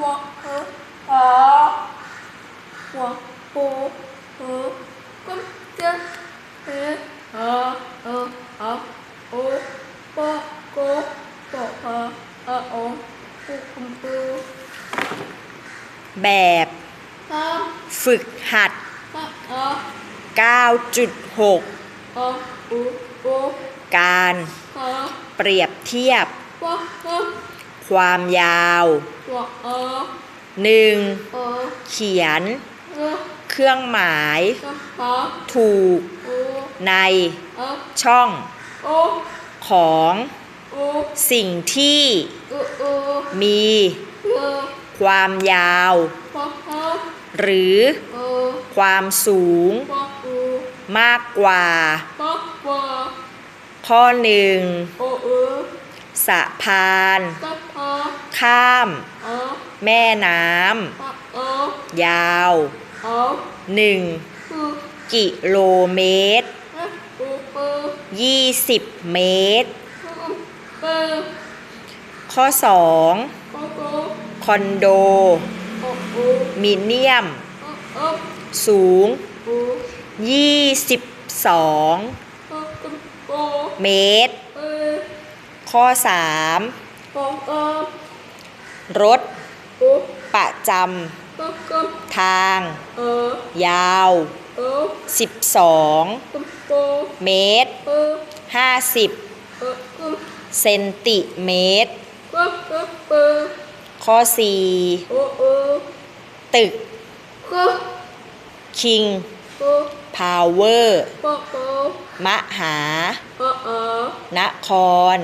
หัวเออหอหัวปูเออกุ้มเจ้าเออเอเออเออโอปะโกปะเอเออโอปูกุมปูแบบฝึกหัด 9.6 การเปรียบเทียบ ความยาว หัวเออ 1. เออเขียน เออเครื่องหมาย เออหอถูกโอในเออช่องโอของโอสิ่งที่เออเออมีเออความยาวปะเออหรือเออความสูงปะอูมากกว่าปะวะข้อหนึ่งโอเออสะพานปะพอข้ามเออ แม่น้ปะเออำยาวเออ1คือกิโลเมตรเอออูเออ20เมตรเออข้อปะโก2คอนโดโอโอมิเนียมเออเออสูงอู22เออกุมโกเมตรเออข้อปะเออ3รถอู ประจำทาง ยาว 12 เมตร 50 เซนติเมตร ข้อ 4 ตึก คิง พาวเวอร์ มหานคร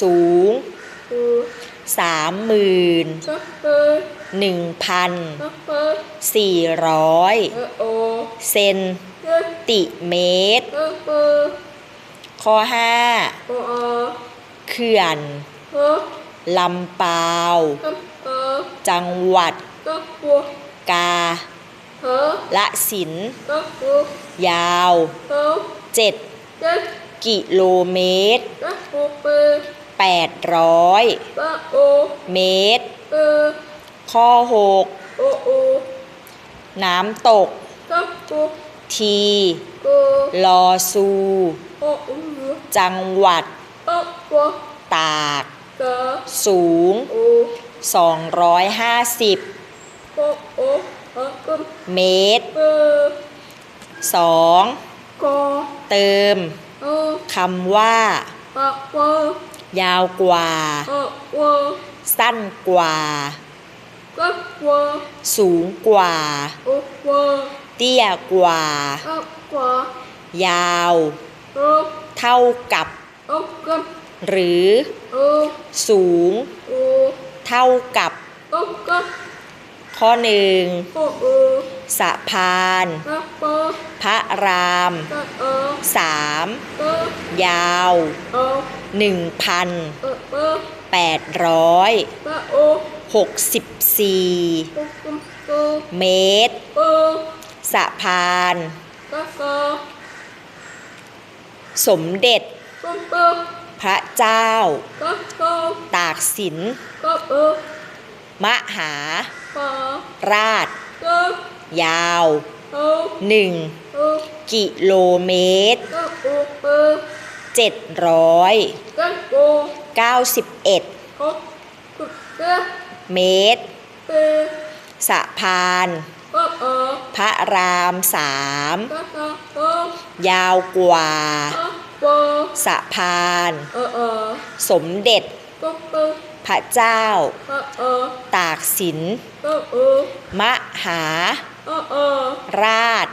สูง สามหมื่นหนึ่งพันสี่ร้อยเซนติเมตร ข้อห้าเขื่อนลำปาว จังหวัด กาละสิน ยาวเจ็ดกิโลเมตร 800ก็โอเมตรเออข้อโอโอ6 น้ำตกก็ปูทีโกลอซูโออูจังหวัดก็ปัวตากก็สูงโอ250ก็โอเออก็เมตรเออ 2. ก็เติมเออคำว่าก็ปัว ยาวกว่าเออปัวสั้นกว่า ก็ปัวสูงกว่า โอปัวเตี้ยกว่าก็ปัวยาวเออเท่ากับ โอก็หรือเออสูง โอเท่ากับ โอก็ ข้อหนึ่งโอเออสะพานก็ปัวพระรามก็เออสามก็ยาวเออหนึ่งพันเออเออแปดร้อยก็โอหกสิบสี่โอกุมโอเมตรเออสะพานก็ก็สมเด็จก็เออพระเจ้าก็ก็ตากสินก็เออมหาก็ ราชก็ยาวเออหนึ่งเออกิโลเมตรก็โอเออเจ็ดร้อยก็โอเก้าสิบเอ็ดก็กุดเออเมตรเออสะพานก็เออพระรามสามก็ก็เออยาวกว่าก็โอสะพานเออเออสมเด็จก็เออ พระเจ้าก็เออตากสินก็เออมหาเออเออราช